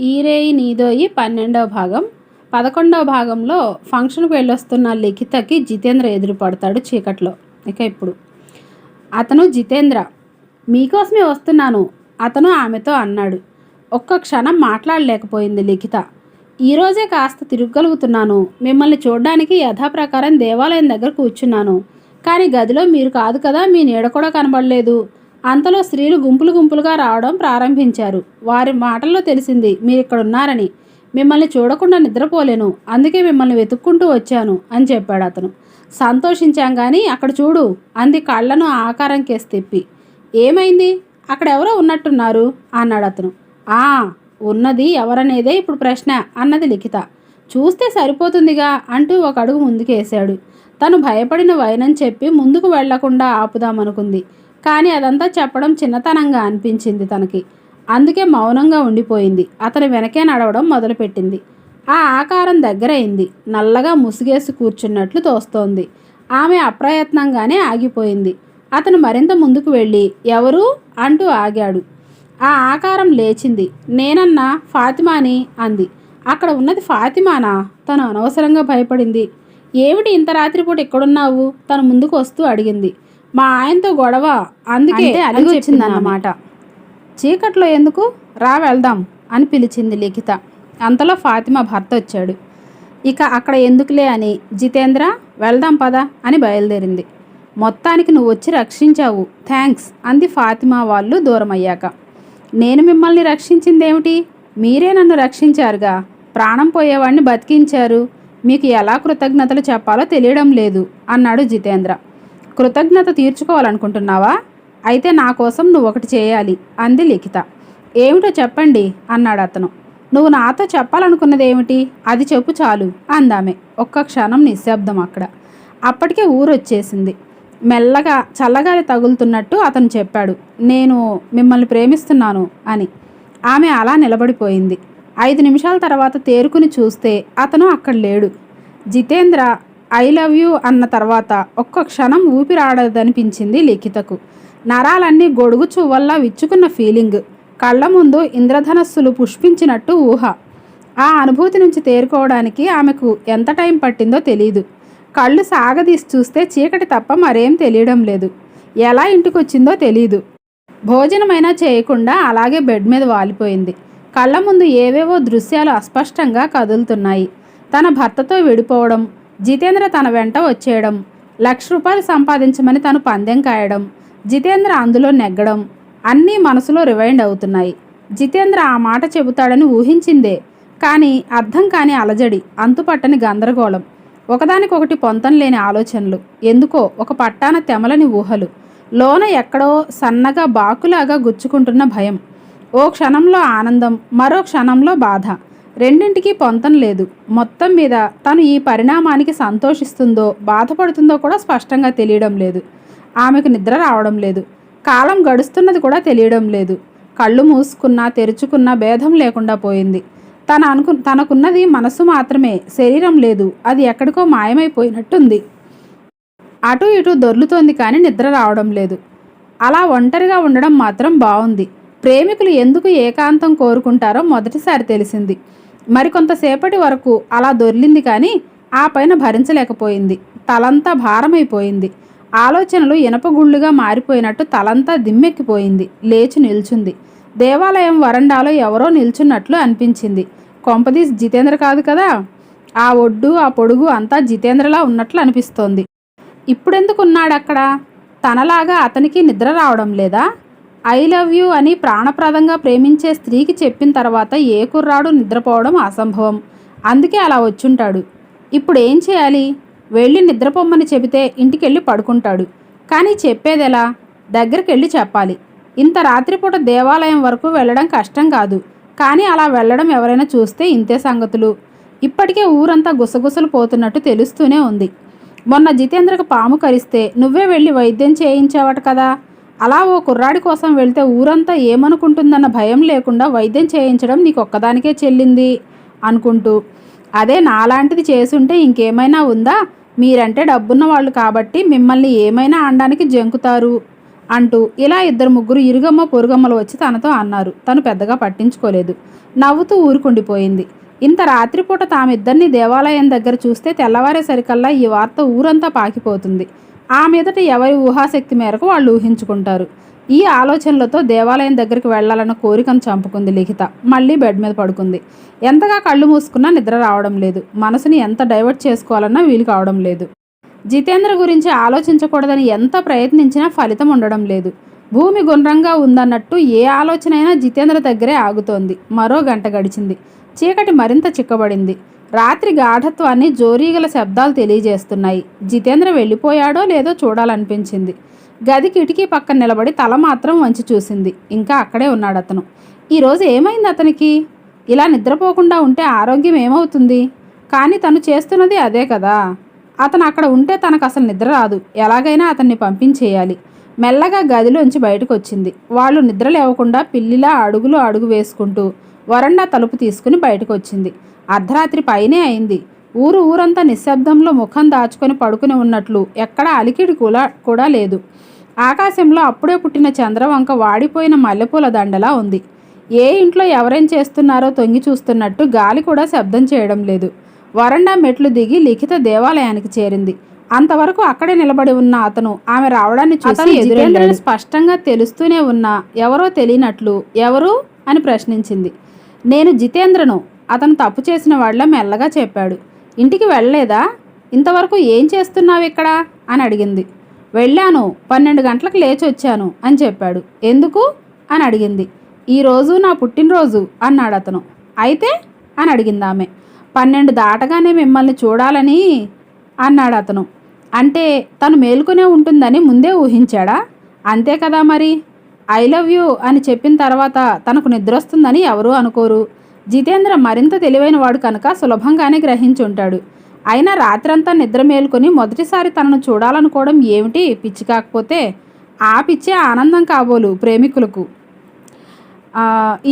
ఈరేయి నీదోయి పన్నెండవ భాగం. పదకొండవ భాగంలో ఫంక్షన్కి వెళ్ళొస్తున్న లిఖితకి జితేంద్ర ఎదురుపడతాడు చీకట్లో. ఇక ఇప్పుడు. అతను జితేంద్ర మీకోసమే వస్తున్నాను అతను ఆమెతో అన్నాడు. ఒక్క క్షణం మాట్లాడలేకపోయింది లిఖిత. ఈరోజే కాస్త తిరగలుగుతున్నాను మిమ్మల్ని చూడడానికి యథాప్రకారం దేవాలయం దగ్గర కూర్చున్నాను. కానీ గదిలో మీరు కాదు కదా మీ నీడ కూడా కనబడలేదు. అంతలో స్త్రీలు గుంపులు గుంపులుగా రావడం ప్రారంభించారు. వారి మాటల్లో తెలిసింది మీరు ఇక్కడ ఉన్నారని మిమ్మల్ని చూడకుండా నిద్రపోలేను. అందుకే మిమ్మల్ని వెతుక్కుంటూ వచ్చాను అని చెప్పాడు అతను. సంతోషించాం కానీ అక్కడ చూడు అంది కళ్ళను ఆకారం కేసి తిప్పి. ఏమైంది? అక్కడ ఎవరో ఉన్నట్టున్నారు? అన్నాడు అతను. ఆ ఉన్నది ఎవరనేదే ఇప్పుడు ప్రశ్న అన్నది లిఖిత. చూస్తే సరిపోతుందిగా అంటూ ఒక అడుగు ముందుకేశాడు. తను భయపడిన వైనని చెప్పి ముందుకు వెళ్ళకుండా ఆపుదామనుకుంది. కానీ అదంతా చెప్పడం చిన్నతనంగా అనిపించింది తనకి. అందుకే మౌనంగా ఉండిపోయింది. అతని వెనకే నడవడం మొదలుపెట్టింది. ఆ ఆకారం దగ్గరైంది. నల్లగా ముసుగేసి కూర్చున్నట్లు తోస్తోంది. ఆమె అప్రయత్నంగానే ఆగిపోయింది. అతను మరింత ముందుకు వెళ్ళి ఎవరు? అంటూ ఆగాడు. ఆ ఆకారం లేచింది. నేనన్నా ఫాతిమాని అంది. అక్కడ ఉన్నది ఫాతిమానా? తను అనవసరంగా భయపడింది. ఏమిటి ఇంత రాత్రిపూట ఇక్కడున్నావు? తను ముందుకు వస్తూ అడిగింది. మా ఆయనతో గొడవ. అందుకే అలిగి వచ్చిందన్నమాట చీకట్లో ఎందుకు? రా వెళ్దాం అని పిలిచింది లిఖిత. అంతలో ఫాతిమా భర్త వచ్చాడు. ఇక అక్కడ ఎందుకులే అని జితేంద్ర వెళ్దాం పదా అని బయలుదేరింది. మొత్తానికి నువ్వు వచ్చి రక్షించావు. థ్యాంక్స్ అంది ఫాతిమా వాళ్ళు దూరం అయ్యాక నేను మిమ్మల్ని రక్షించిందేమిటి? మీరే నన్ను రక్షించారుగా. ప్రాణం పోయేవాడిని బతికించారు. మీకు ఎలా కృతజ్ఞతలు చెప్పాలో తెలియడం లేదు అన్నాడు జితేంద్ర. కృతజ్ఞత తీర్చుకోవాలనుకుంటున్నావా? అయితే నా కోసం నువ్వు ఒకటి చేయాలి అంది లిఖిత. ఏమిటో చెప్పండి అన్నాడు అతను. నువ్వు నాతో చెప్పాలనుకున్నది ఏమిటి? అది చెప్పు చాలు అందామె. ఒక్క క్షణం నిశ్శబ్దం అక్కడ. అప్పటికే ఊరొచ్చేసింది మెల్లగా చల్లగాలి తగులుతున్నట్టు అతను చెప్పాడు. నేను మిమ్మల్ని ప్రేమిస్తున్నాను అని. ఆమె అలా నిలబడిపోయింది. ఐదు నిమిషాల తర్వాత తేరుకుని చూస్తే అతను అక్కడ లేడు. జితేంద్ర ఐ లవ్ యూ అన్న తర్వాత ఒక్క క్షణం ఊపిరాడదనిపించింది లిఖితకు. నరాలన్నీ గొడుగు చువ్వల్లా విచ్చుకున్న ఫీలింగ్. కళ్ళ ముందు ఇంద్రధనస్సులు పుష్పించినట్టు ఊహ. ఆ అనుభూతి నుంచి తేరుకోవడానికి ఆమెకు ఎంత టైం పట్టిందో తెలియదు కళ్ళు సాగదీసి చూస్తే చీకటి తప్ప మరేం తెలియడం లేదు. ఎలా ఇంటికొచ్చిందో తెలియదు భోజనమైనా చేయకుండా అలాగే బెడ్ మీద వాలిపోయింది. కళ్ళ ముందు ఏవేవో దృశ్యాలు అస్పష్టంగా కదులుతున్నాయి. తన భర్తతో విడిపోవడం జితేంద్ర తన వెంట వచ్చేయడం. లక్ష రూపాయలు సంపాదించమని తను పందెం కాయడం. జితేంద్ర అందులో నెగ్గడం. అన్నీ మనసులో రివైండ్ అవుతున్నాయి. జితేంద్ర ఆ మాట చెబుతాడని ఊహించిందే. కానీ అర్థం కాని అలజడి అంతుపట్టని గందరగోళం ఒకదానికొకటి పొంతం లేని ఆలోచనలు ఎందుకో ఒక పట్టాన తెమలని ఊహలు లోన ఎక్కడో సన్నగా బాకులాగా గుచ్చుకుంటున్న భయం. ఓ క్షణంలో ఆనందం మరో క్షణంలో బాధ. రెండింటికి పొంతం లేదు. మొత్తం మీద తను ఈ పరిణామానికి సంతోషిస్తుందో బాధపడుతుందో కూడా స్పష్టంగా తెలియడం లేదు. ఆమెకు నిద్ర రావడం లేదు. కాలం గడుస్తున్నది కూడా తెలియడం లేదు. కళ్ళు మూసుకున్నా తెరుచుకున్నా భేదం లేకుండా పోయింది. తన అనుకు తనకున్నది మనసు మాత్రమే. శరీరం లేదు. అది ఎక్కడికో మాయమైపోయినట్టుంది. అటు ఇటు దొర్లుతోంది కానీ నిద్ర రావడం లేదు. అలా ఒంటరిగా ఉండడం మాత్రం బాగుంది ప్రేమికులు ఎందుకు ఏకాంతం కోరుకుంటారో మొదటిసారి తెలిసింది. మరికొంతసేపటి వరకు అలా దొర్లింది కానీ ఆ పైన భరించలేకపోయింది. తలంతా భారమైపోయింది. ఆలోచనలు ఇనపగుళ్ళుగా మారిపోయినట్టు తలంతా దిమ్మెక్కిపోయింది. లేచి నిల్చుంది. దేవాలయం వరండాలో ఎవరో నిల్చున్నట్లు అనిపించింది. కొంపదీస్ జితేంద్ర కాదు కదా? ఆ ఒడ్డు ఆ పొడుగు అంతా జితేంద్రలా ఉన్నట్లు అనిపిస్తోంది. ఇప్పుడెందుకున్నాడక్కడ? అక్కడ తనలాగా అతనికి నిద్ర రావడం లేదా? ఐ లవ్ యూ అని ప్రాణప్రదంగా ప్రేమించే స్త్రీకి చెప్పిన తర్వాత ఏ కుర్రాడు నిద్రపోవడం అసంభవం. అందుకే అలా వచ్చుంటాడు. ఇప్పుడు ఏం చేయాలి? వెళ్ళి నిద్రపోమ్మని చెబితే ఇంటికెళ్ళి పడుకుంటాడు. కానీ చెప్పేదెలా? దగ్గరికెళ్ళి చెప్పాలి. ఇంత రాత్రిపూట దేవాలయం వరకు వెళ్ళడం కష్టం కాదు. కానీ అలా వెళ్ళడం ఎవరైనా చూస్తే ఇంతే సంగతులు. ఇప్పటికే ఊరంతా గుసగుసలు పోతున్నట్టు తెలుస్తూనే ఉంది. మొన్న జితేంద్రకు పాము కరిస్తే నువ్వే వెళ్ళి వైద్యం చేయించావట కదా? అలా ఓ కుర్రాడి కోసం వెళ్తే ఊరంతా ఏమనుకుంటుందన్న భయం లేకుండా వైద్యం చేయించడం నీకు ఒక్కదానికే చెల్లింది అనుకుంటూ. అదే నాలాంటిది చేసుంటే ఇంకేమైనా ఉందా? మీరంటే డబ్బున్న వాళ్ళు కాబట్టి మిమ్మల్ని ఏమైనా అనడానికి జంకుతారు అంటూ ఇలా ఇద్దరు ముగ్గురు ఇరుగమ్మ పొరుగమ్మలు వచ్చి తనతో అన్నారు. తను పెద్దగా పట్టించుకోలేదు. నవ్వుతూ ఊరుకుండిపోయింది. ఇంత రాత్రిపూట తామిద్దరిని దేవాలయం దగ్గర చూస్తే తెల్లవారేసరికల్లా ఈ వార్త ఊరంతా పాకిపోతుంది. ఆ మీదట ఎవరి ఊహాశక్తి మేరకు వాళ్ళు ఊహించుకుంటారు. ఈ ఆలోచనలతో దేవాలయం దగ్గరికి వెళ్ళాలన్న కోరికను చంపుకుంది లిఖిత. మళ్ళీ బెడ్ మీద పడుకుంది. ఎంతగా కళ్ళు మూసుకున్నా నిద్ర రావడం లేదు. మనసుని ఎంత డైవర్ట్ చేసుకోవాలన్నా వీలు కావడం లేదు. జితేంద్ర గురించి ఆలోచించకూడదని ఎంత ప్రయత్నించినా ఫలితం ఉండడం లేదు. భూమి గుండ్రంగా ఉందన్నట్టు ఏ ఆలోచన అయినా జితేంద్ర దగ్గరే ఆగుతోంది. మరో గంట గడిచింది. చీకటి మరింత చిక్కబడింది. రాత్రి గాఢత్వాన్ని జోరీగల శబ్దాలు తెలియజేస్తున్నాయి. జితేంద్ర వెళ్ళిపోయాడో లేదో చూడాలనిపించింది. గది కిటికీ పక్కన నిలబడి తల మాత్రం వంచి చూసింది. ఇంకా అక్కడే ఉన్నాడు అతను ఈరోజు ఏమైంది అతనికి? ఇలా నిద్రపోకుండా ఉంటే ఆరోగ్యం ఏమవుతుంది? కానీ తను చేస్తున్నది అదే కదా. అతను అక్కడ ఉంటే తనకు అసలు నిద్ర రాదు. ఎలాగైనా అతన్ని పంపించేయాలి. మెల్లగా గదిలోంచి బయటకు వచ్చింది వాళ్ళు నిద్ర లేవకుండా పిల్లిలా అడుగులు అడుగు వేసుకుంటూ వరండా తలుపు తీసుకుని బయటకు వచ్చింది అర్ధరాత్రి పైనే అయింది. ఊరు ఊరంతా నిశ్శబ్దంలో ముఖం దాచుకొని పడుకుని ఉన్నట్లు ఎక్కడా అలికిడి కూడా కూడా లేదు. ఆకాశంలో అప్పుడే పుట్టిన చంద్రవంక వాడిపోయిన మల్లెపూల దండలా ఉంది. ఏ ఇంట్లో ఎవరేం చేస్తున్నారో తొంగి చూస్తున్నట్టు గాలి కూడా శబ్దం చేయడం లేదు. వరండా మెట్లు దిగి లిఖిత దేవాలయానికి చేరింది. అంతవరకు అక్కడే నిలబడి ఉన్న అతను ఆమె రావడాన్ని చూసి ఎదురేంద్రని స్పష్టంగా తెలుస్తూనే ఉన్నా ఎవరో తెలియనట్లు ఎవరు అని ప్రశ్నించింది. నేను జితేంద్రను అతను తప్పు చేసిన వాళ్ళ మెల్లగా చెప్పాడు. ఇంటికి వెళ్ళలేదా? ఇంతవరకు ఏం చేస్తున్నావు ఇక్కడ? అని అడిగింది. వెళ్ళాను పన్నెండు గంటలకు లేచి వచ్చాను అని చెప్పాడు. ఎందుకు? అని అడిగింది. ఈరోజు నా పుట్టినరోజు అన్నాడు అతను. అయితే? అని అడిగింది ఆమె. పన్నెండు దాటగానే మిమ్మల్ని చూడాలని అన్నాడు అతను. అంటే తను మేలుకునే ఉంటుందని ముందే ఊహించాడా? అంతే కదా మరి. ఐ లవ్ యూ అని చెప్పిన తర్వాత తనకు నిద్రొస్తుందని ఎవరూ అనుకోరు. జితేంద్ర మరింత తెలివైన వాడు కనుక సులభంగానే గ్రహించి ఉంటాడు అయినా రాత్రంతా నిద్ర మేలుకొని మొదటిసారి తనను చూడాలనుకోవడం ఏమిటి? పిచ్చి కాకపోతే ఆ పిచ్చే ఆనందం కాబోలు ప్రేమికులకు.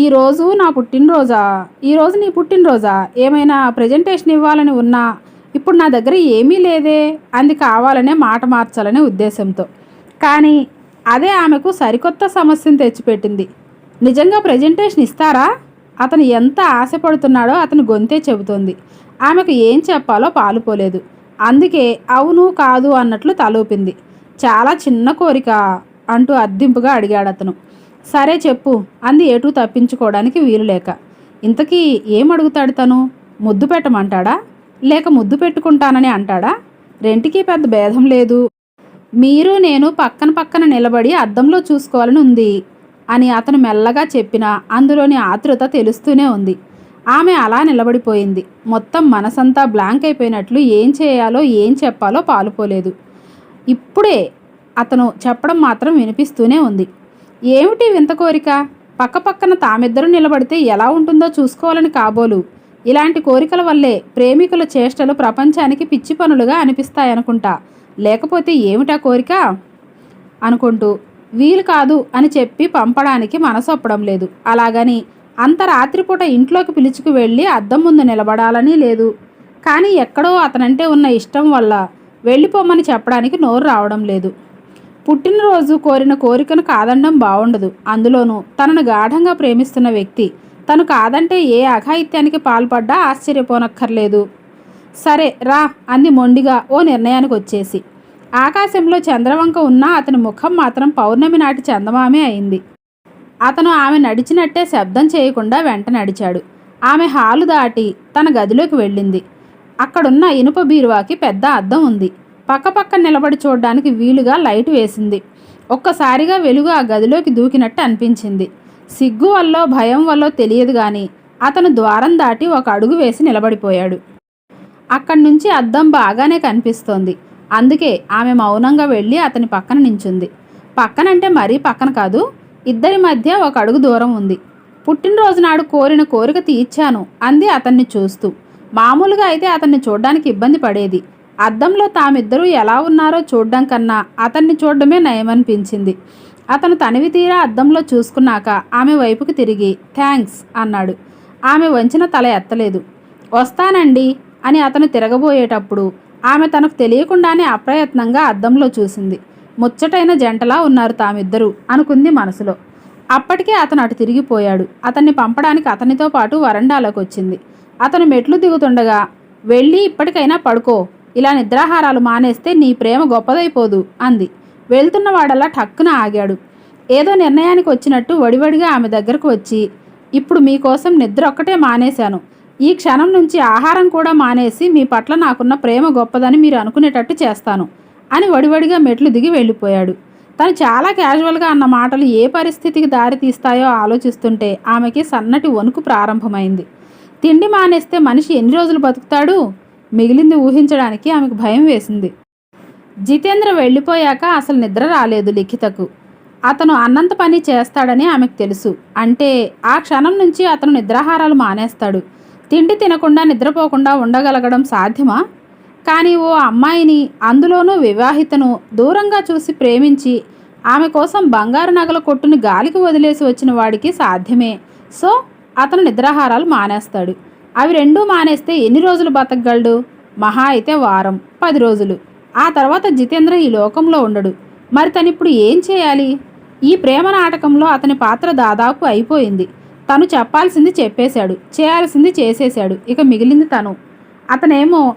ఈరోజు నా పుట్టినరోజా? ఈరోజు నీ పుట్టినరోజా? ఏమైనా ప్రజెంటేషన్ ఇవ్వాలని ఉన్నా? ఇప్పుడు నా దగ్గర ఏమీ లేదే. అంది కావాలనే మాట మార్చాలనే ఉద్దేశంతో. కానీ అదే ఆమెకు సరికొత్త సమస్యను తెచ్చిపెట్టింది. నిజంగా ప్రజెంటేషన్ ఇస్తారా? అతను ఎంత ఆశపడుతున్నాడో అతని గొంతే చెబుతోంది. ఆమెకు ఏం చెప్పాలో పాలుపోలేదు. అందుకే అవును కాదు అన్నట్లు తలూపింది. చాలా చిన్న కోరిక అంటూ అద్దింపుగా అడిగాడు అతను సరే చెప్పు అంది ఏటూ తప్పించుకోవడానికి వీలు లేక. ఇంతకీ ఏం అడుగుతాడు తను? ముద్దు పెట్టమంటాడా? లేక ముద్దు పెట్టుకుంటానని అంటాడా? రెంటికి పెద్ద భేదం లేదు. మీరు నేను పక్కన పక్కన నిలబడి అద్దంలో చూసుకోవాలని ఉంది. అని అతను మెల్లగా చెప్పినా అందులోని ఆతృత తెలుస్తూనే ఉంది. ఆమె అలా నిలబడిపోయింది. మొత్తం మనసంతా బ్లాంక్ అయిపోయినట్లు ఏం చేయాలో ఏం చెప్పాలో పాలుపోలేదు. ఇప్పుడే అతను చెప్పడం మాత్రం వినిపిస్తూనే ఉంది. ఏమిటి వింత కోరిక? పక్కపక్కన తామిద్దరూ నిలబడితే ఎలా ఉంటుందో చూసుకోవాలని కాబోలు. ఇలాంటి కోరికల వల్లే ప్రేమికుల చేష్టలు ప్రపంచానికి పిచ్చి పనులుగా అనిపిస్తాయనుకుంటా. లేకపోతే ఏమిటా కోరిక? అనుకుంటూ వీలు కాదు అని చెప్పి పంపడానికి మనసొప్పడం లేదు. అలాగని అంత రాత్రిపూట ఇంట్లోకి పిలుచుకు వెళ్ళి అద్దం ముందు నిలబడాలని లేదు. కానీ ఎక్కడో అతనంటే ఉన్న ఇష్టం వల్ల వెళ్ళిపోమని చెప్పడానికి నోరు రావడం లేదు. పుట్టినరోజు కోరిన కోరికను కాదనడం బాగుండదు అందులోనూ తనను గాఢంగా ప్రేమిస్తున్న వ్యక్తి తను కాదంటే ఏ అఘాయిత్యానికి పాల్పడ్డా ఆశ్చర్యపోనక్కర్లేదు. సరే రా అంది మొండిగా ఓ నిర్ణయానికి వచ్చేసి ఆకాశంలో చంద్రవంక ఉన్నా అతని ముఖం మాత్రం పౌర్ణమి నాటి చందమామే అయింది. అతను ఆమె నడిచినట్టే శబ్దం చేయకుండా వెంట నడిచాడు. ఆమె హాలు దాటి తన గదిలోకి వెళ్ళింది. అక్కడున్న ఇనుప బీరువాకి పెద్ద అద్దం ఉంది. పక్కపక్క నిలబడి చూడడానికి వీలుగా లైట్ వేసింది. ఒక్కసారిగా వెలుగు ఆ గదిలోకి దూకినట్టు అనిపించింది. సిగ్గు వల్ల భయం వల్ల తెలియదు గాని అతను ద్వారం దాటి ఒక అడుగు వేసి నిలబడిపోయాడు. అక్కడి నుంచి అద్దం బాగానే కనిపిస్తోంది. అందుకే ఆమె మౌనంగా వెళ్ళి అతని పక్కన నించుంది. పక్కనంటే మరీ పక్కన కాదు ఇద్దరి మధ్య ఒక అడుగు దూరం ఉంది. పుట్టినరోజు నాడు కోరిన కోరిక తీర్చాను అంది అతన్ని చూస్తూ. మామూలుగా అయితే అతన్ని చూడ్డానికి ఇబ్బంది పడేది. అద్దంలో తామిద్దరూ ఎలా ఉన్నారో చూడడం కన్నా అతన్ని చూడడమే నయమనిపించింది. అతను తనివి తీరా అద్దంలో చూసుకున్నాక ఆమె వైపుకి తిరిగి థ్యాంక్స్ అన్నాడు. ఆమె వంచిన తల ఎత్తలేదు. వస్తానండి అని అతను తిరగబోయేటప్పుడు ఆమె తనకు తెలియకుండానే అప్రయత్నంగా అద్దంలో చూసింది. ముచ్చటైన జంటలా ఉన్నారు తామిద్దరూ అనుకుంది మనసులో. అప్పటికే అతను అటు తిరిగిపోయాడు. అతన్ని పంపడానికి అతనితో పాటు వరండాలోకి వచ్చింది. అతను మెట్లు దిగుతుండగా వెళ్ళి ఇప్పటికైనా పడుకో. ఇలా నిద్రాహారాలు మానేస్తే నీ ప్రేమ గొప్పదైపోదు అంది. వెళ్తున్నవాడల్లా టక్కున ఆగాడు. ఏదో నిర్ణయానికి వచ్చినట్టు వడివడిగా ఆమె దగ్గరకు వచ్చి ఇప్పుడు మీకోసం నిద్ర ఒక్కటే మానేశాను. ఈ క్షణం నుంచి ఆహారం కూడా మానేసి మీ పట్ల నాకున్న ప్రేమ గొప్పదని మీరు అనుకునేటట్టు చేస్తాను అని వడివడిగా మెట్లు దిగి వెళ్ళిపోయాడు. తను చాలా క్యాజువల్గా అన్న మాటలు ఏ పరిస్థితికి దారి తీస్తాయో ఆలోచిస్తుంటే ఆమెకి సన్నటి వణుకు ప్రారంభమైంది. తిండి మానేస్తే మనిషి ఎన్ని రోజులు బతుకుతాడు? మిగిలింది ఊహించడానికి ఆమెకు భయం వేసింది. జితేంద్ర వెళ్ళిపోయాక అసలు నిద్ర రాలేదు లిఖితకు. అతను అన్నంత పని చేస్తాడని ఆమెకు తెలుసు. అంటే ఆ క్షణం నుంచి అతను నిద్రాహారాలు మానేస్తాడు. తిండి తినకుండా నిద్రపోకుండా ఉండగలగడం సాధ్యమా? కానీ ఓ అమ్మాయిని అందులోనూ వివాహితను దూరంగా చూసి ప్రేమించి ఆమె కోసం బంగారు నగల కొట్టుని గాలికి వదిలేసి వచ్చిన వాడికి సాధ్యమే. సో అతను నిద్రాహారాలు మానేస్తాడు. అవి రెండూ మానేస్తే ఎన్ని రోజులు బతకగలడు? మహా అయితే వారం పది రోజులు. ఆ తర్వాత జితేంద్ర ఈ లోకంలో ఉండడు. మరి తనిప్పుడు ఏం చేయాలి? ఈ ప్రేమ నాటకంలో అతని పాత్ర దాదాపు అయిపోయింది. తను చెప్పాల్సింది చెప్పేశాడు చేయాల్సింది చేసేశాడు. ఇక మిగిలింది తను. అతనేమో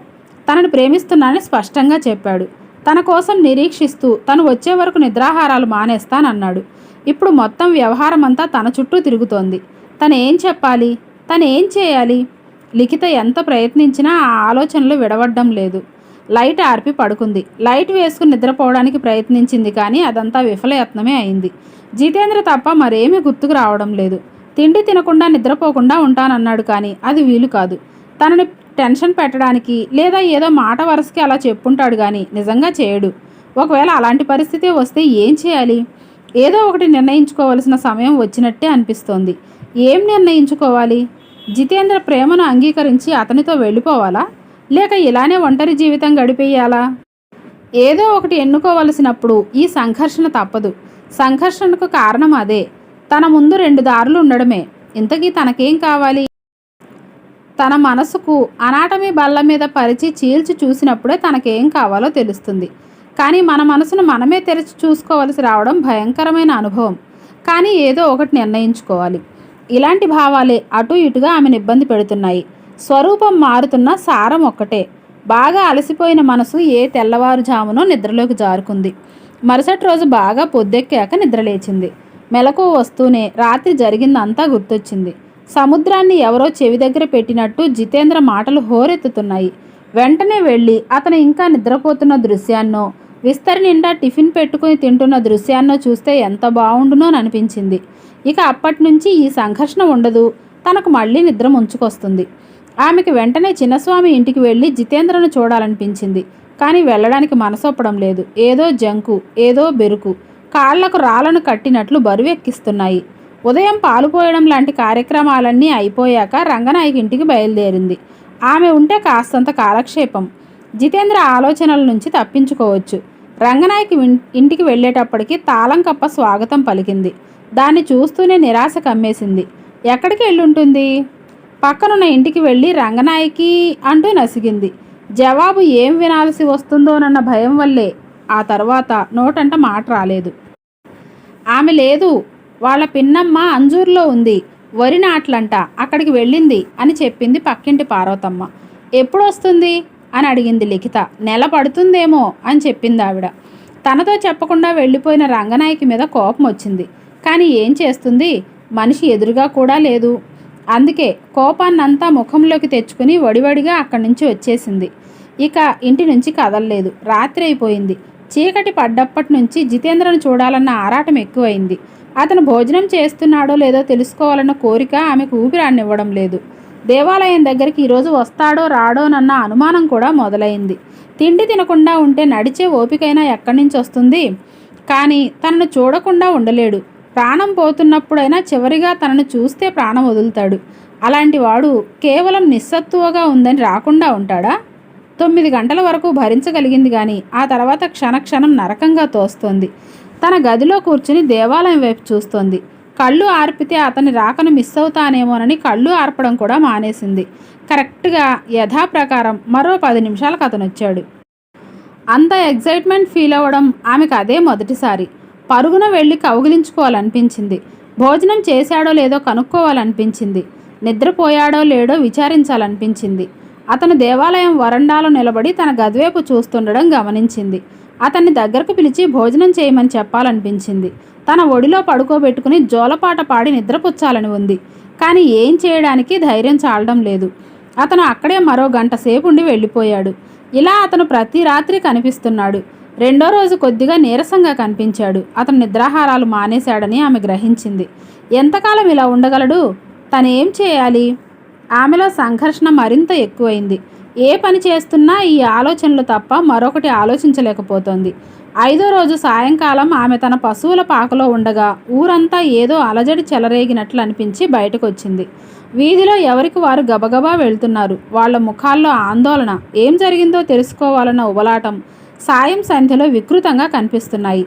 తనను ప్రేమిస్తున్నానని స్పష్టంగా చెప్పాడు. తన కోసం నిరీక్షిస్తూ తను వచ్చే వరకు నిద్రాహారాలు మానేస్తానన్నాడు. ఇప్పుడు మొత్తం వ్యవహారం అంతా తన చుట్టూ తిరుగుతోంది. తను ఏం చెప్పాలి? తను ఏం చేయాలి? లిఖిత ఎంత ప్రయత్నించినా ఆ ఆలోచనలు విడవడ్డం లేదు. లైట్ ఆర్పి పడుకుంది. లైట్ వేసుకుని నిద్రపోవడానికి ప్రయత్నించింది కానీ అదంతా విఫలయత్నమే అయింది. జితేంద్ర తప్ప మరేమీ గుర్తుకు రావడం లేదు. తిండి తినకుండా నిద్రపోకుండా ఉంటానన్నాడు కానీ అది వీలు కాదు. తనని టెన్షన్ పెట్టడానికి లేదా ఏదో మాట వరుసకి అలా చెప్పుంటాడు కానీ నిజంగా చేయడు. ఒకవేళ అలాంటి పరిస్థితి వస్తే ఏం చేయాలి? ఏదో ఒకటి నిర్ణయించుకోవలసిన సమయం వచ్చినట్టే అనిపిస్తోంది. ఏం నిర్ణయించుకోవాలి? జితేంద్ర ప్రేమను అంగీకరించి అతనితో వెళ్ళిపోవాలా? లేక ఇలానే ఒంటరి జీవితం గడిపేయాలా? ఏదో ఒకటి ఎన్నుకోవలసినప్పుడు ఈ సంఘర్షణ తప్పదు. సంఘర్షణకు కారణం అదే. తన ముందు రెండు దారులు ఉండడమే. ఇంతకీ తనకేం కావాలి? తన మనసుకు అనాటమీ బల్ల మీద పరిచి చీల్చి చూసినప్పుడే తనకేం కావాలో తెలుస్తుంది. కానీ మన మనసును మనమే తెరిచి చూసుకోవలసి రావడం భయంకరమైన అనుభవం. కానీ ఏదో ఒకటి నిర్ణయించుకోవాలి. ఇలాంటి భావాలే అటు ఇటుగా ఆమెను ఇబ్బంది పెడుతున్నాయి. స్వరూపం మారుతున్న సారం ఒక్కటే. బాగా అలసిపోయిన మనసు ఏ తెల్లవారుజామునో నిద్రలోకి జారుకుంది. మరుసటి రోజు బాగా పొద్దెక్కాక నిద్రలేచింది. మెలకు వస్తూనే రాత్రి జరిగిందంతా గుర్తొచ్చింది. సముద్రాన్ని ఎవరో చెవి దగ్గర పెట్టినట్టు జితేంద్ర మాటలు హోరెత్తుతున్నాయి. వెంటనే వెళ్ళి అతను ఇంకా నిద్రపోతున్న దృశ్యాన్నో విస్తరి నిండా టిఫిన్ పెట్టుకుని తింటున్న దృశ్యాన్నో చూస్తే ఎంత బాగుండునో అనిపించింది. ఇక అప్పటి నుంచి ఈ సంఘర్షణ ఉండదు తనకు మళ్ళీ నిద్ర ముంచుకొస్తుంది. ఆమెకి వెంటనే చిన్నస్వామి ఇంటికి వెళ్ళి జితేంద్రను చూడాలనిపించింది. కానీ వెళ్ళడానికి మనసొప్పడం లేదు. ఏదో జంకు ఏదో బెరుకు. కాళ్ళకు రాళ్ళను కట్టినట్లు బరువెక్కిస్తున్నాయి. ఉదయం పాలు పోయడం లాంటి కార్యక్రమాలన్నీ అయిపోయాక రంగనాయకి ఇంటికి బయలుదేరింది. ఆమె ఉంటే కాస్తంత కాలక్షేపం. జితేంద్ర ఆలోచనల నుంచి తప్పించుకోవచ్చు. రంగనాయకి ఇంటికి వెళ్ళేటప్పటికి తాళం కప్ప స్వాగతం పలికింది. దాన్ని చూస్తూనే నిరాశ కమ్మేసింది. ఎక్కడికి వెళ్ళుంటుంది? పక్కనున్న ఇంటికి వెళ్ళి రంగనాయకి అంటూ నసిగింది. జవాబు ఏం వినాల్సి వస్తుందోనన్న భయం వల్లే. ఆ తర్వాత నోటంట మాట రాలేదు. ఆమె లేదు. వాళ్ళ పిన్నమ్మ అంజూర్లో ఉంది. వరి నాట్లంట అక్కడికి వెళ్ళింది అని చెప్పింది పక్కింటి పార్వతమ్మ. ఎప్పుడు వస్తుంది అని అడిగింది లిఖిత. నెల పడుతుందేమో అని చెప్పింది ఆవిడ. తనతో చెప్పకుండా వెళ్ళిపోయిన రంగనాయకి మీద కోపం వచ్చింది. కానీ ఏం చేస్తుంది? మనిషి ఎదురుగా కూడా లేదు. అందుకే కోపాన్నంతా ముఖంలోకి తెచ్చుకుని వడివడిగా అక్కడి నుంచి వచ్చేసింది. ఇక ఇంటి నుంచి కదలలేదు. రాత్రి అయిపోయింది. చీకటి పడ్డప్పటి నుంచి జితేంద్రను చూడాలన్న ఆరాటం ఎక్కువైంది. అతను భోజనం చేస్తున్నాడో లేదో తెలుసుకోవాలన్న కోరిక ఆమెకు ఊపిరాన్నివ్వడం లేదు. దేవాలయం దగ్గరికి ఈరోజు వస్తాడో రాడోనన్న అనుమానం కూడా మొదలైంది. తిండి తినకుండా ఉంటే నడిచే ఓపికైనా ఎక్కడి నుంచి వస్తుంది? కానీ తనను చూడకుండా ఉండలేడు. ప్రాణం పోతున్నప్పుడైనా చివరిగా తనను చూస్తే ప్రాణం వదులుతాడు. అలాంటి వాడు కేవలం నిస్సత్తువగా ఉందని రాకుండా ఉంటాడా? తొమ్మిది గంటల వరకు భరించగలిగింది కానీ ఆ తర్వాత క్షణక్షణం నరకంగా తోస్తోంది. తన గదిలో కూర్చుని దేవాలయం వైపు చూస్తోంది. కళ్ళు ఆర్పితే అతని రాకను మిస్ అవుతానేమోనని కళ్ళు ఆర్పడం కూడా మానేసింది. కరెక్ట్గా యథాప్రకారం మరో పది నిమిషాలకు అతను వచ్చాడు అంత ఎగ్జైట్మెంట్ ఫీల్ అవ్వడం ఆమెకు అదే మొదటిసారి. పరుగున వెళ్ళి కౌగిలించుకోవాలనిపించింది. భోజనం చేశాడో లేదో కనుక్కోవాలనిపించింది. నిద్రపోయాడో లేడో విచారించాలనిపించింది. అతను దేవాలయం వరండాలో నిలబడి తన గదివైపు చూస్తుండడం గమనించింది. అతన్ని దగ్గరకు పిలిచి భోజనం చేయమని చెప్పాలనిపించింది. తన ఒడిలో పడుకోబెట్టుకుని జోలపాట పాడి నిద్రపుచ్చాలని ఉంది. కానీ ఏం చేయడానికి ధైర్యం చాలడం లేదు. అతను అక్కడే మరో గంట సేపు ఉండి వెళ్ళిపోయాడు. ఇలా అతను ప్రతి రాత్రి కనిపిస్తున్నాడు. రెండో రోజు కొద్దిగా నీరసంగా కనిపించాడు. అతను నిద్రాహారాలు మానేశాడని ఆమె గ్రహించింది. ఎంతకాలం ఇలా ఉండగలడు? తనేం చేయాలి? ఆమెలో సంఘర్షణ మరింత ఎక్కువైంది. ఏ పని చేస్తున్నా ఈ ఆలోచనలు తప్ప మరొకటి ఆలోచించలేకపోతోంది. ఐదో రోజు సాయంకాలం ఆమె తన పశువుల పాకలో ఉండగా ఊరంతా ఏదో అలజడి చెలరేగినట్లు అనిపించి బయటకు వచ్చింది వీధిలో ఎవరికి వారు గబగబా వెళ్తున్నారు. వాళ్ళ ముఖాల్లో ఆందోళన. ఏం జరిగిందో తెలుసుకోవాలన్న ఉబలాటం. సాయం సంధ్యలో వికృతంగా కనిపిస్తున్నాయి.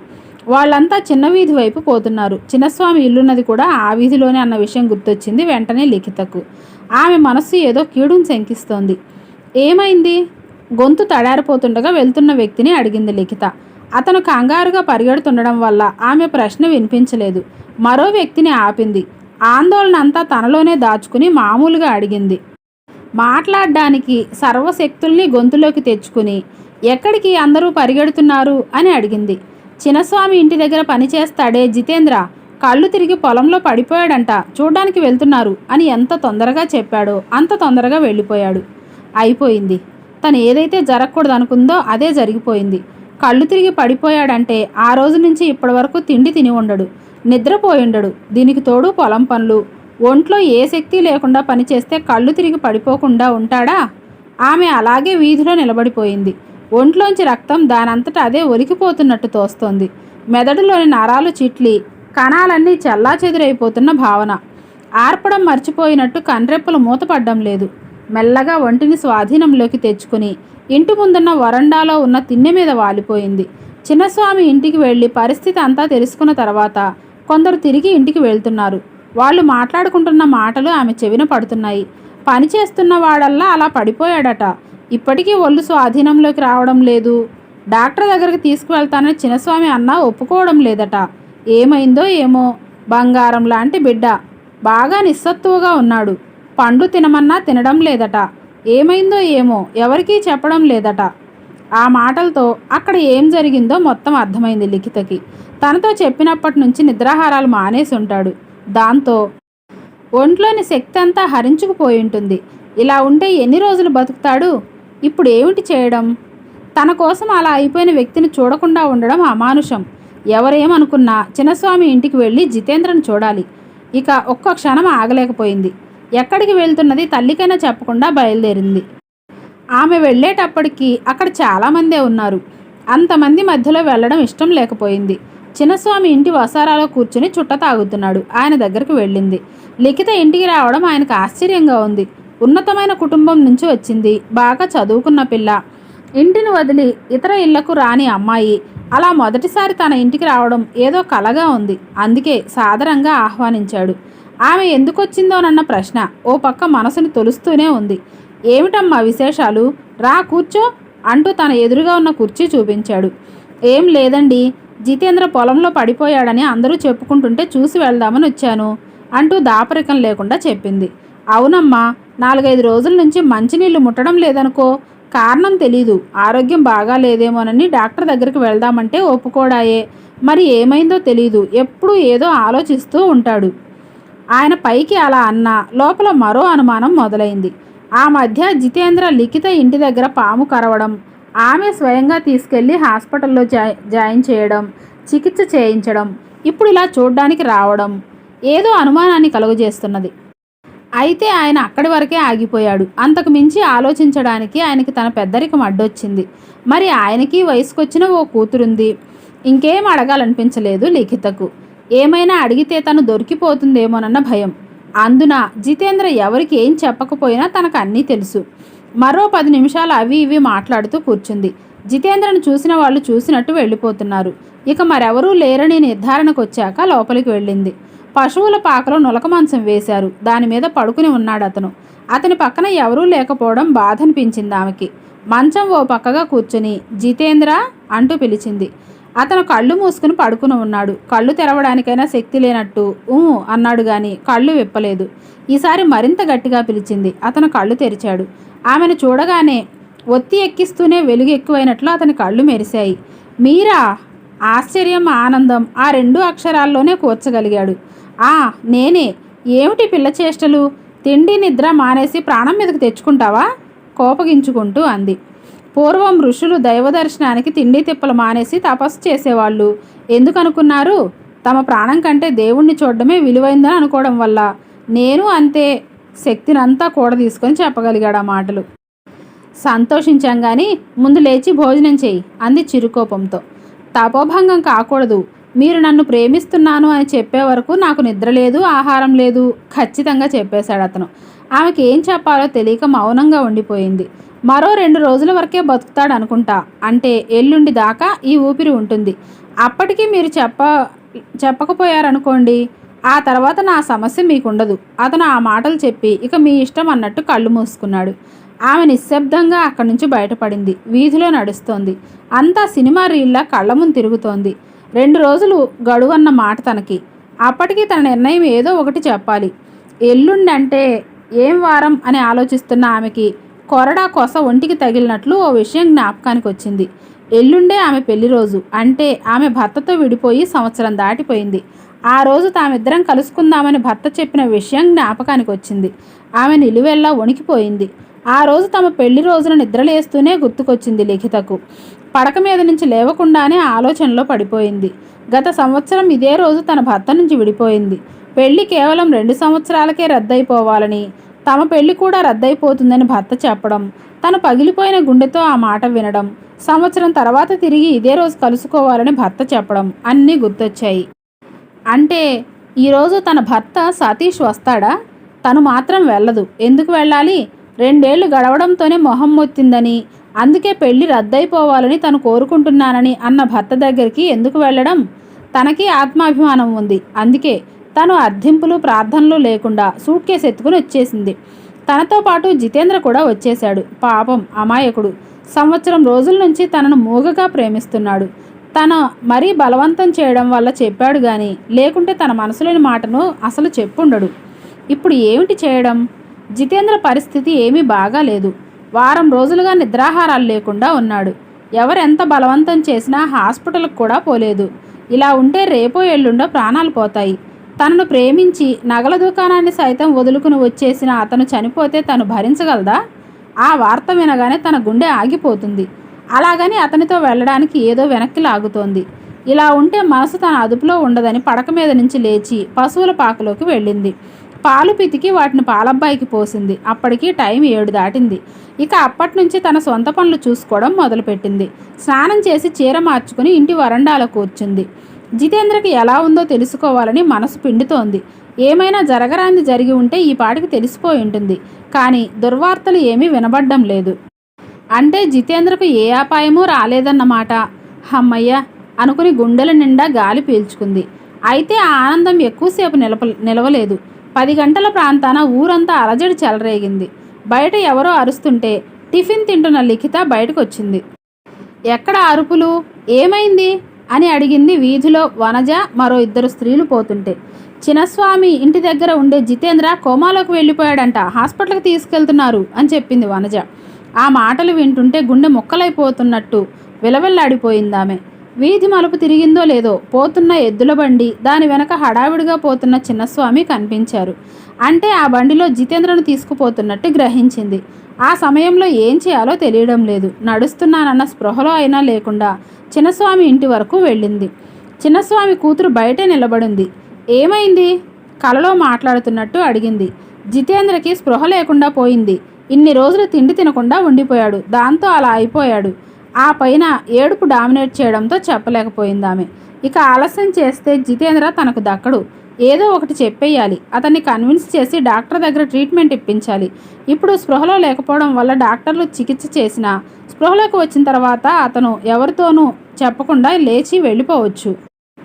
వాళ్ళంతా చిన్న వీధి వైపు పోతున్నారు. చిన్నస్వామి ఇల్లున్నది కూడా ఆ వీధిలోనే అన్న విషయం గుర్తొచ్చింది వెంటనే లిఖితకు. ఆమె మనస్సు ఏదో కీడును శంకిస్తోంది. ఏమైంది? గొంతు తడారిపోతుండగా వెళ్తున్న వ్యక్తిని అడిగింది లిఖిత. అతను కంగారుగా పరిగెడుతుండడం వల్ల ఆమె ప్రశ్న వినిపించలేదు. మరో వ్యక్తిని ఆపింది. ఆందోళన అంతా తనలోనే దాచుకుని మామూలుగా అడిగింది. మాట్లాడడానికి సర్వశక్తుల్ని గొంతులోకి తెచ్చుకుని ఎక్కడికి అందరూ పరిగెడుతున్నారు? అని అడిగింది. చిన్నస్వామి ఇంటి దగ్గర పనిచేస్తాడే జితేంద్ర. కళ్ళు తిరిగి పొలంలో పడిపోయాడంట. చూడ్డానికి వెళ్తున్నారు అని ఎంత తొందరగా చెప్పాడో అంత తొందరగా వెళ్ళిపోయాడు. అయిపోయింది. తను ఏదైతే జరగకూడదు అనుకుందో అదే జరిగిపోయింది. కళ్ళు తిరిగి పడిపోయాడంటే ఆ రోజు నుంచి ఇప్పటి వరకు తిండి తిని ఉండడు. నిద్రపోయి ఉండడు. దీనికి తోడు పొలం పనులు. ఒంట్లో ఏ శక్తి లేకుండా పనిచేస్తే కళ్ళు తిరిగి పడిపోకుండా ఉంటాడా? ఆమె అలాగే వీధిలో నిలబడిపోయింది. ఒంట్లోంచి రక్తం దానంతట అదే ఒలికిపోతున్నట్టు తోస్తోంది. మెదడులోని నరాలు చిట్లి కణాలన్నీ చల్లా చెదురైపోతున్న భావన. ఆర్పడం మర్చిపోయినట్టు కన్రెప్పలు మూతపడ్డం లేదు. మెల్లగా ఒంటిని స్వాధీనంలోకి తెచ్చుకుని ఇంటి ముందున్న వరండాలో ఉన్న తిన్నె మీద వాలిపోయింది. చిన్నస్వామి ఇంటికి వెళ్ళి పరిస్థితి అంతా తెలుసుకున్న తర్వాత కొందరు తిరిగి ఇంటికి వెళ్తున్నారు. వాళ్ళు మాట్లాడుకుంటున్న మాటలు ఆమె చెవిన పడుతున్నాయి. పని చేస్తున్న వాడల్లా అలా పడిపోయాడట. ఇప్పటికీ ఒళ్ళు స్వాధీనంలోకి రావడం లేదు. డాక్టర్ దగ్గరికి తీసుకువెళ్తానని చిన్నస్వామి అన్నా ఒప్పుకోవడం లేదట. ఏమైందో ఏమో. బంగారం లాంటి బిడ్డ. బాగా నిస్సత్తువుగా ఉన్నాడు. పండు తినమన్నా తినడం లేదట. ఏమైందో ఏమో ఎవరికీ చెప్పడం లేదట. ఆ మాటలతో అక్కడ ఏం జరిగిందో మొత్తం అర్థమైంది లిఖితకి. తనతో చెప్పినప్పటి నుంచి నిద్రాహారాలు మానేసి ఉంటాడు. దాంతో ఒంట్లోని శక్తి అంతా హరించుకుపోయి ఉంటుంది. ఇలా ఉంటే ఎన్ని రోజులు బతుకుతాడు? ఇప్పుడు ఏమిటి చేయడం? తన కోసం అలా అయిపోయిన వ్యక్తిని చూడకుండా ఉండడం అమానుషం. ఎవరేమనుకున్నా చిన్నస్వామి ఇంటికి వెళ్ళి జితేంద్రను చూడాలి. ఇక ఒక్క క్షణం ఆగలేకపోయింది. ఎక్కడికి వెళ్తున్నది తల్లికైనా చెప్పకుండా బయలుదేరింది. ఆమె వెళ్ళేటప్పటికి అక్కడ చాలామందే ఉన్నారు. అంతమంది మధ్యలో వెళ్ళడం ఇష్టం లేకపోయింది. చిన్నస్వామి ఇంటి వసారాలో కూర్చుని చుట్ట తాగుతున్నాడు. ఆయన దగ్గరికి వెళ్ళింది. లిఖిత ఇంటికి రావడం ఆయనకు ఆశ్చర్యంగా ఉంది. ఉన్నతమైన కుటుంబం నుంచి వచ్చింది. బాగా చదువుకున్న పిల్ల. ఇంటిని వదిలి ఇతర ఇళ్ళకు రాని అమ్మాయి. అలా మొదటిసారి తన ఇంటికి రావడం ఏదో కలగా ఉంది. అందుకే సాదరంగా ఆహ్వానించాడు. ఆమె ఎందుకొచ్చిందోనన్న ప్రశ్న ఓ పక్క మనసుని తొలుస్తూనే ఉంది. ఏమిటమ్మా విశేషాలు? రా కూర్చో అంటూ తన ఎదురుగా ఉన్న కుర్చీ చూపించాడు. ఏం లేదండి. జితేంద్ర పొలంలో పడిపోయాడని అందరూ చెప్పుకుంటుంటే చూసి వెళ్దామని వచ్చాను అంటూ దాపరికం లేకుండా చెప్పింది. అవునమ్మా నాలుగైదు రోజుల నుంచి మంచినీళ్ళు ముట్టడం లేదనుకో కారణం తెలీదు. ఆరోగ్యం బాగా లేదేమోనని డాక్టర్ దగ్గరికి వెళ్దామంటే ఒప్పుకోడాయే. మరి ఏమైందో తెలీదు. ఎప్పుడూ ఏదో ఆలోచిస్తూ ఉంటాడు. ఆయన పైకి అలా అన్నా లోపల మరో అనుమానం మొదలైంది. ఆ మధ్య జితేంద్ర లిఖిత ఇంటి దగ్గర పాము కరవడం ఆమె స్వయంగా తీసుకెళ్ళి హాస్పిటల్లో జా- జాయిన్ చేయడం చికిత్స చేయించడం ఇప్పుడు ఇలా చూడ్డానికి రావడం ఏదో అనుమానాన్ని కలుగజేస్తున్నది. అయితే ఆయన అక్కడి వరకే ఆగిపోయాడు. అంతకు మించి ఆలోచించడానికి ఆయనకి తన పెద్దరికం అడ్డొచ్చింది. మరి ఆయనకి వయసుకొచ్చిన ఓ కూతురుంది. ఇంకేం అడగాలనిపించలేదు లిఖితకు. ఏమైనా అడిగితే తను దొరికిపోతుందేమోనన్న భయం. అందున జితేంద్ర ఎవరికి ఏం చెప్పకపోయినా తనకు అన్నీ తెలుసు. మరో పది నిమిషాలు అవి ఇవి మాట్లాడుతూ కూర్చుంది. జితేంద్రను చూసిన వాళ్ళు చూసినట్టు వెళ్ళిపోతున్నారు. ఇక మరెవరూ లేరని నిర్ధారణకు వచ్చాక లోపలికి వెళ్ళింది. పశువుల పాకలో నులక మంచం వేశారు. దాని మీద పడుకుని ఉన్నాడు అతను. అతని పక్కన ఎవరూ లేకపోవడం బాధ అనిపించింది ఆమెకి. మంచం ఓ పక్కగా కూర్చుని జితేంద్ర అంటూ పిలిచింది. అతను కళ్ళు మూసుకుని పడుకుని ఉన్నాడు. కళ్ళు తెరవడానికైనా శక్తి లేనట్టు ఊ అన్నాడు గాని కళ్ళు విప్పలేదు. ఈసారి మరింత గట్టిగా పిలిచింది. అతను కళ్ళు తెరిచాడు. ఆమెను చూడగానే ఒత్తి ఎక్కిస్తూనే వెలుగు ఎక్కువైనట్లు అతని కళ్ళు మెరిశాయి. మీరా? ఆశ్చర్యం ఆనందం. ఆ రెండు అక్షరాల్లోనే కూర్చగలిగాడు. ఆ నేనే. ఏమిటి పిల్ల చేష్టలు? తిండి నిద్ర మానేసి ప్రాణం మీదకు తెచ్చుకుంటావా? కోపగించుకుంటూ అంది. పూర్వం ఋషులు దైవ దర్శనానికి తిండి తిప్పలు మానేసి తపస్సు చేసేవాళ్ళు. ఎందుకనుకున్నారు? తమ ప్రాణం కంటే దేవుణ్ణి చూడడమే విలువైందని అనుకోవడం వల్ల. నేను అంతే. శక్తినంతా కూడా తీసుకొని చెప్పగలిగాడు ఆ మాటలు. సంతోషించాం కానీ ముందు లేచి భోజనం చేయి అంది చిరుకోపంతో. తపోభంగం కాకూడదు. మీరు నన్ను ప్రేమిస్తున్నాను అని చెప్పే వరకు నాకు నిద్ర లేదు ఆహారం లేదు ఖచ్చితంగా చెప్పేశాడు అతను. ఆమెకి ఏం చెప్పాలో తెలియక మౌనంగా ఉండిపోయింది. మరో రెండు రోజుల వరకే బతుకుతాడు అనుకుంటా. అంటే ఎల్లుండి దాకా ఈ ఊపిరి ఉంటుంది. అప్పటికి మీరు చెప్ప చెప్పకపోయారనుకోండి ఆ తర్వాత నా సమస్య మీకుండదు. అతను ఆ మాటలు చెప్పి ఇక మీ ఇష్టం అన్నట్టు కళ్ళు మూసుకున్నాడు. ఆమె నిశ్శబ్దంగా అక్కడి నుంచి బయటపడింది. వీధిలో నడుస్తోంది. అంతా సినిమా రీల్లా కళ్ళ ముందు తిరుగుతోంది. రెండు రోజులు గడువన్న మాట తనకి. అప్పటికి తన నిర్ణయం ఏదో ఒకటి చెప్పాలి. ఎల్లుండి అంటే ఏం వారం అని ఆలోచిస్తున్న ఆమెకి కొరడా కొస ఒంటికి తగిలినట్లు ఓ విషయం జ్ఞాపకానికి వచ్చింది ఎల్లుండే ఆమె పెళ్ళి రోజు అంటే ఆమె భర్తతో విడిపోయి సంవత్సరం దాటిపోయింది. ఆ రోజు తామిద్దరం కలుసుకుందామని భర్త చెప్పిన విషయం జ్ఞాపకానికి వచ్చింది ఆమె నిలువెల్లా వణికిపోయింది. ఆ రోజు తమ పెళ్ళి రోజున నిద్రలేస్తూనే గుర్తుకొచ్చింది లిఖితకు. పడక మీద నుంచి లేవకుండానే ఆలోచనలో పడిపోయింది. గత సంవత్సరం ఇదే రోజు తన భర్త నుంచి విడిపోయింది. పెళ్ళి కేవలం రెండు సంవత్సరాలకే రద్దయిపోవాలని తమ పెళ్ళి కూడా రద్దయిపోతుందని భర్త చెప్పడం తను పగిలిపోయిన గుండెతో ఆ మాట వినడం సంవత్సరం తర్వాత తిరిగి ఇదే రోజు కలుసుకోవాలని భర్త చెప్పడం అన్నీ గుర్తొచ్చాయి. అంటే ఈరోజు తన భర్త సతీష్ వస్తాడా? తను మాత్రం వెళ్ళదు. ఎందుకు వెళ్ళాలి? రెండేళ్ళు గడవడంతోనే మొహం మొత్తిందని అందుకే పెళ్ళి రద్దయిపోవాలని తను కోరుకుంటున్నానని అన్న భర్త దగ్గరికి ఎందుకు వెళ్ళడం? తనకి ఆత్మాభిమానం ఉంది. అందుకే తను అర్థింపులు ప్రార్థనలు లేకుండా సూట్ కేసు ఎత్తుకుని వచ్చేసింది. తనతో పాటు జితేంద్ర కూడా వచ్చేశాడు. పాపం అమాయకుడు. సంవత్సరం రోజుల నుంచి తనను మూగగా ప్రేమిస్తున్నాడు. తన మరీ బలవంతం చేయడం వల్ల చెప్పాడు కానీ లేకుంటే తన మనసులోని మాటను అసలు చెప్పుండడు. ఇప్పుడు ఏమిటి చేయడం? జితేంద్ర పరిస్థితి ఏమీ బాగాలేదు. వారం రోజులుగా నిద్రాహారాలు లేకుండా ఉన్నాడు. ఎవరెంత బలవంతం చేసినా హాస్పిటల్కి కూడా పోలేదు. ఇలా ఉంటే రేపో ఎల్లుండో ప్రాణాలు పోతాయి. తనను ప్రేమించి నగల దుకాణాన్ని సైతం వదులుకుని వచ్చేసిన అతను చనిపోతే తను భరించగలదా? ఆ వార్త వినగానే తన గుండె ఆగిపోతుంది. అలాగని అతనితో వెళ్ళడానికి ఏదో వెనక్కి లాగుతోంది. ఇలా ఉంటే మనసు తన అదుపులో ఉండదని పడక మీద నుంచి లేచి పశువుల పాకలోకి వెళ్ళింది. పాలు పితికి వాటిని పాలబ్బాయికి పోసింది. అప్పటికి టైం ఏడు దాటింది. ఇక అప్పటి నుంచి తన సొంత పనులు చూసుకోవడం మొదలుపెట్టింది. స్నానం చేసి చీర మార్చుకుని ఇంటి వరండాలో కూర్చుంది. జితేంద్రకి ఎలా ఉందో తెలుసుకోవాలని మనసు పిండుతోంది. ఏమైనా జరగరాంది జరిగి ఉంటే ఈ పాటికి తెలిసిపోయి ఉంటుంది. కానీ దుర్వార్తలు ఏమీ వినబడ్డం లేదు. అంటే జితేంద్రకు ఏ అపాయమూ రాలేదన్నమాట హమ్మయ్య! అనుకుని గుండెల నిండా గాలి పీల్చుకుంది. అయితే ఆ ఆనందం ఎక్కువసేపు నిలప నిలవలేదు. పది గంటల ప్రాంతాన ఊరంతా అలజడి చెలరేగింది. బయట ఎవరో అరుస్తుంటే టిఫిన్ తింటున్న లిఖిత బయటకు వచ్చింది ఎక్కడ అరుపులు? ఏమైంది? అని అడిగింది వీధిలో వనజ మరో ఇద్దరు స్త్రీలు పోతుంటే. చిన్నస్వామి ఇంటి దగ్గర ఉండే జితేంద్ర కోమాలోకి వెళ్ళిపోయాడంట. హాస్పిటల్కి తీసుకెళ్తున్నారు అని చెప్పింది వనజ. ఆ మాటలు వింటుంటే గుండె ముక్కలైపోతున్నట్టు విలవెల్లాడిపోయింది ఆమె వీధి మలుపు తిరిగిందో లేదో పోతున్న ఎద్దుల బండి దాని వెనక హడావిడిగా పోతున్న చిన్నస్వామి కనిపించారు. అంటే ఆ బండిలో జితేంద్రను తీసుకుపోతున్నట్టు గ్రహించింది. ఆ సమయంలో ఏం చేయాలో తెలియడం లేదు. నడుస్తున్నానన్న స్పృహలో అయినా లేకుండా చిన్నస్వామి ఇంటి వరకు వెళ్ళింది. చిన్నస్వామి కూతురు బయటే నిలబడింది. ఏమైంది? కలలో మాట్లాడుతున్నట్టు అడిగింది. జితేంద్రకి స్పృహ లేకుండా పోయింది. ఇన్ని రోజులు తిండి తినకుండా ఉండిపోయాడు. దాంతో అలా అయిపోయాడు. ఆ పైన ఏడుపు డామినేట్ చేయడంతో చెప్పలేకపోయింది ఆమె. ఇక ఆలస్యం చేస్తే జితేంద్ర తనకు దక్కడు. ఏదో ఒకటి చెప్పేయాలి. అతన్ని కన్విన్స్ చేసి డాక్టర్ దగ్గర ట్రీట్మెంట్ ఇప్పించాలి. ఇప్పుడు స్పృహలో లేకపోవడం వల్ల డాక్టర్లు చికిత్స చేసినా స్పృహలోకి వచ్చిన తర్వాత అతను ఎవరితోనూ చెప్పకుండా లేచి వెళ్ళిపోవచ్చు.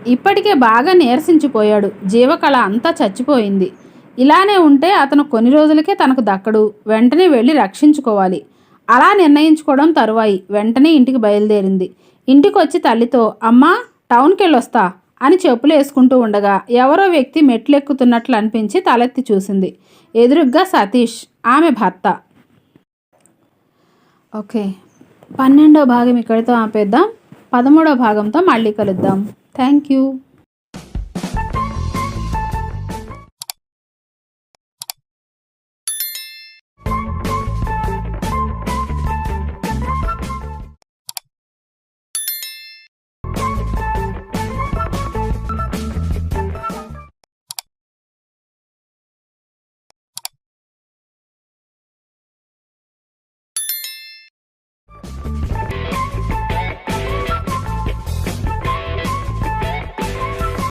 ఇప్పటికే బాగా నీరసించిపోయాడు. జీవకళ అంతా చచ్చిపోయింది. ఇలానే ఉంటే అతను కొన్ని రోజులకే తనకు దక్కడు. వెంటనే వెళ్ళి రక్షించుకోవాలి. అలా నిర్ణయించుకోవడం తరువాయి. వెంటనే ఇంటికి బయలుదేరింది. ఇంటికి వచ్చి తల్లితో అమ్మా టౌన్కి వెళ్ళొస్తా అని చెప్పులు వేసుకుంటూ ఉండగా ఎవరో వ్యక్తి మెట్లెక్కుతున్నట్లు అనిపించి తలెత్తి చూసింది. ఎదురుగ్గా సతీష్ ఆమె భర్త. ఓకే. పన్నెండో భాగం ఇక్కడితో ఆపేద్దాం. పదమూడో భాగంతో మళ్ళీ కలుద్దాం. Thank you.